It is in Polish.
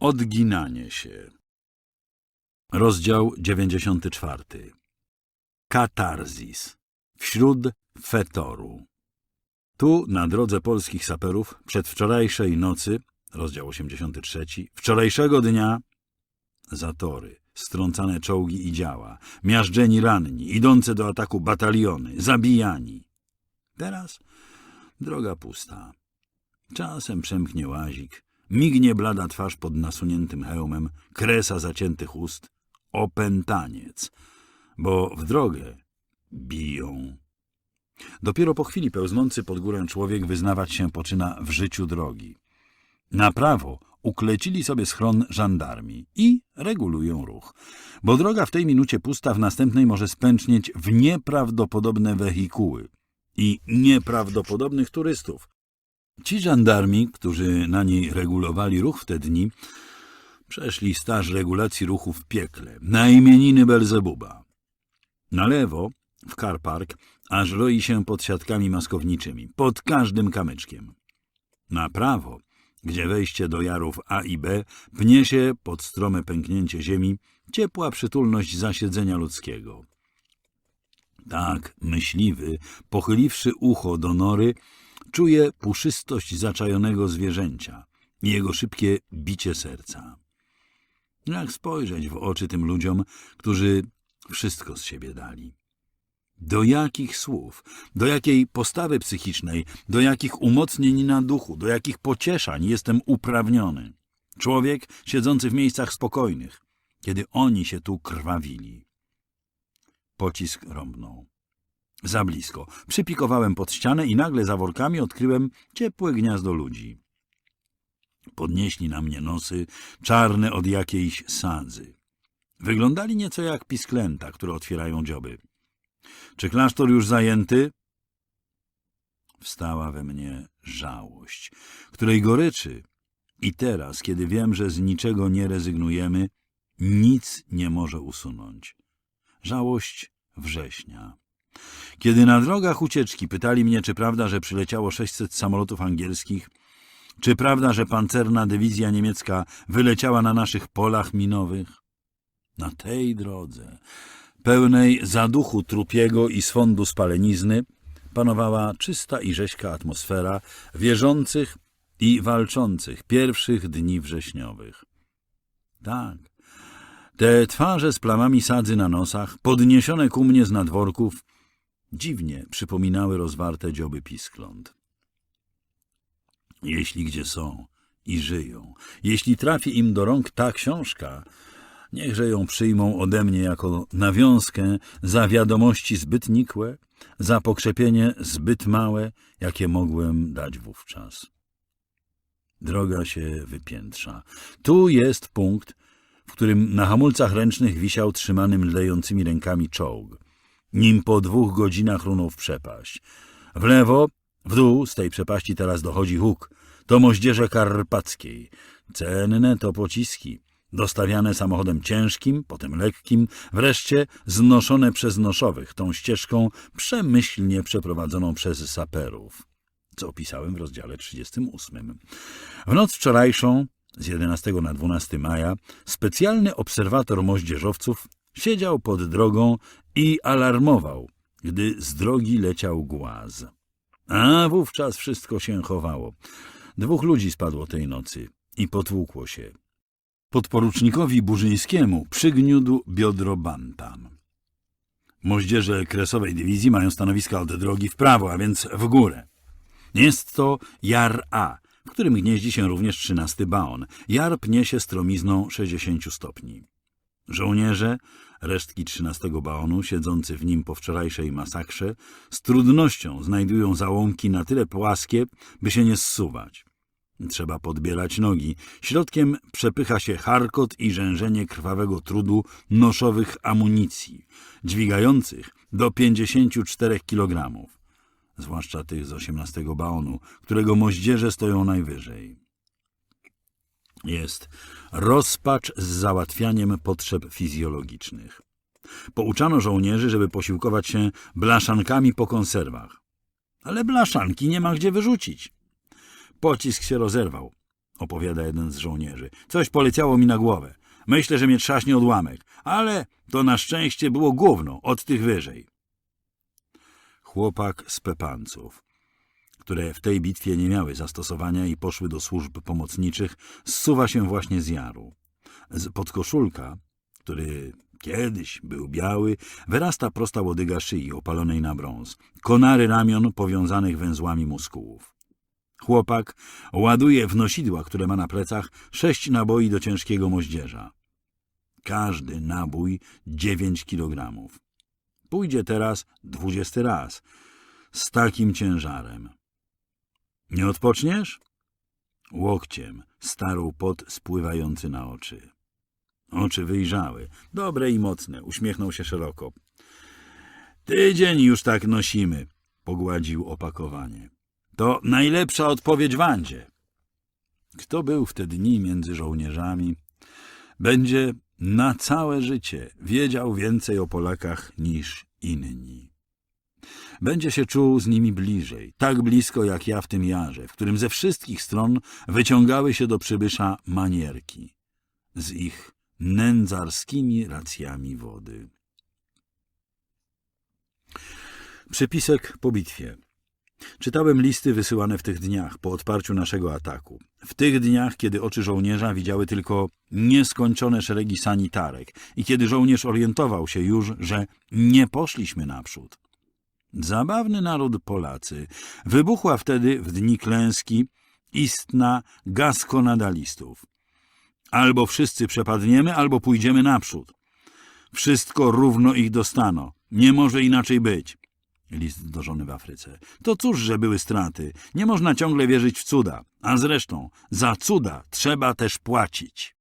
Odginanie się. Rozdział 94. Katarzis. Wśród fetoru. Tu, na drodze polskich saperów, przedwczorajszej nocy, rozdział 83, wczorajszego dnia, zatory, strącane czołgi i działa, miażdżeni ranni, idące do ataku bataliony, zabijani. Teraz droga pusta. Czasem przemknie łazik, mignie blada twarz pod nasuniętym hełmem, kresa zaciętych ust, opętaniec, bo w drogę biją. Dopiero po chwili pełznący pod górę człowiek wyznawać się poczyna w życiu drogi. Na prawo uklecili sobie schron żandarmi i regulują ruch, bo droga w tej minucie pusta w następnej może spęcznieć w nieprawdopodobne wehikuły i nieprawdopodobnych turystów. Ci żandarmi, którzy na niej regulowali ruch w te dni, przeszli staż regulacji ruchu w piekle, na imieniny Belzebuba. Na lewo, w car park, aż roi się pod siatkami maskowniczymi, pod każdym kamyczkiem. Na prawo, gdzie wejście do jarów A i B pnie się pod strome pęknięcie ziemi, ciepła przytulność zasiedzenia ludzkiego. Tak myśliwy, pochyliwszy ucho do nory, czuje puszystość zaczajonego zwierzęcia i jego szybkie bicie serca. Jak spojrzeć w oczy tym ludziom, którzy wszystko z siebie dali? Do jakich słów, do jakiej postawy psychicznej, do jakich umocnień na duchu, do jakich pocieszań jestem uprawniony? Człowiek siedzący w miejscach spokojnych, kiedy oni się tu krwawili. Pocisk rąbnął. Za blisko. Przypikowałem pod ścianę i nagle za workami odkryłem ciepłe gniazdo ludzi. Podnieśli na mnie nosy, czarne od jakiejś sadzy. Wyglądali nieco jak pisklęta, które otwierają dzioby. Czy klasztor już zajęty? Wstała we mnie żałość, której goryczy i teraz, kiedy wiem, że z niczego nie rezygnujemy, nic nie może usunąć. Żałość września. Kiedy na drogach ucieczki pytali mnie, czy prawda, że przyleciało 600 samolotów angielskich, czy prawda, że pancerna dywizja niemiecka wyleciała na naszych polach minowych? Na tej drodze, pełnej zaduchu trupiego i swądu spalenizny, panowała czysta i rześka atmosfera wierzących i walczących pierwszych dni wrześniowych. Tak, te twarze z plamami sadzy na nosach, podniesione ku mnie z nadworków, dziwnie przypominały rozwarte dzioby piskląt. Jeśli gdzie są i żyją, jeśli trafi im do rąk ta książka, niechże ją przyjmą ode mnie jako nawiązkę za wiadomości zbyt nikłe, za pokrzepienie zbyt małe, jakie mogłem dać wówczas. Droga się wypiętrza. Tu jest punkt, w którym na hamulcach ręcznych wisiał trzymany mdlejącymi rękami czołg. Nim po dwóch godzinach runął w przepaść. W lewo, w dół z tej przepaści teraz dochodzi huk. To moździerze karpackiej. Cenne to pociski. Dostawiane samochodem ciężkim, potem lekkim, wreszcie znoszone przez noszowych tą ścieżką przemyślnie przeprowadzoną przez saperów, co opisałem w rozdziale 38. W noc wczorajszą, z 11 na 12 maja, specjalny obserwator moździerzowców siedział pod drogą i alarmował, gdy z drogi leciał głaz. A wówczas wszystko się chowało. Dwóch ludzi spadło tej nocy i potłukło się. Podporucznikowi Burzyńskiemu przygniódł biodro bantam. Moździerze kresowej dywizji mają stanowiska od drogi w prawo, a więc w górę. Jest to Jar A, w którym gnieździ się również trzynasty baon. Jar pnie się stromizną 60 stopni. Żołnierze, resztki trzynastego baonu, siedzący w nim po wczorajszej masakrze, z trudnością znajdują załąki na tyle płaskie, by się nie zsuwać. Trzeba podbierać nogi. Środkiem przepycha się charkot i rzężenie krwawego trudu noszowych amunicji, dźwigających do 54 kg, zwłaszcza tych z 18 baonu, którego moździerze stoją najwyżej. Jest rozpacz z załatwianiem potrzeb fizjologicznych. Pouczano żołnierzy, żeby posiłkować się blaszankami po konserwach. Ale blaszanki nie ma gdzie wyrzucić. Pocisk się rozerwał. opowiada jeden z żołnierzy. Coś poleciało mi na głowę. Myślę, że mnie trzaśnie odłamek, ale to na szczęście było gówno od tych wyżej. Chłopak z Pepanców, które w tej bitwie nie miały zastosowania i poszły do służb pomocniczych, zsuwa się właśnie z jaru. Z podkoszulka, który kiedyś był biały, wyrasta prosta łodyga szyi opalonej na brąz, konary ramion powiązanych węzłami muskułów. Chłopak ładuje w nosidła, które ma na plecach, sześć naboi do ciężkiego moździerza. Każdy nabój dziewięć kilogramów. Pójdzie teraz dwudziesty raz z takim ciężarem. Nie odpoczniesz? Łokciem starł pot spływający na oczy. Oczy wyjrzały, dobre i mocne, uśmiechnął się szeroko. Tydzień już tak nosimy, pogładził opakowanie. To najlepsza odpowiedź Wandzie. Kto był w te dni między żołnierzami, będzie na całe życie wiedział więcej o Polakach niż inni. Będzie się czuł z nimi bliżej, tak blisko jak ja w tym jarze, w którym ze wszystkich stron wyciągały się do przybysza manierki z ich nędzarskimi racjami wody. Przypisek po bitwie. Czytałem listy wysyłane w tych dniach po odparciu naszego ataku. W tych dniach, kiedy oczy żołnierza widziały tylko nieskończone szeregi sanitarek i kiedy żołnierz orientował się już, że nie poszliśmy naprzód. Zabawny naród Polacy. Wybuchła wtedy w dni klęski istna gaskonadalistów. Albo wszyscy przepadniemy, albo pójdziemy naprzód. Wszystko równo ich dostano. Nie może inaczej być. List do żony w Afryce. To cóż, że były straty. Nie można ciągle wierzyć w cuda. A zresztą, za cuda trzeba też płacić.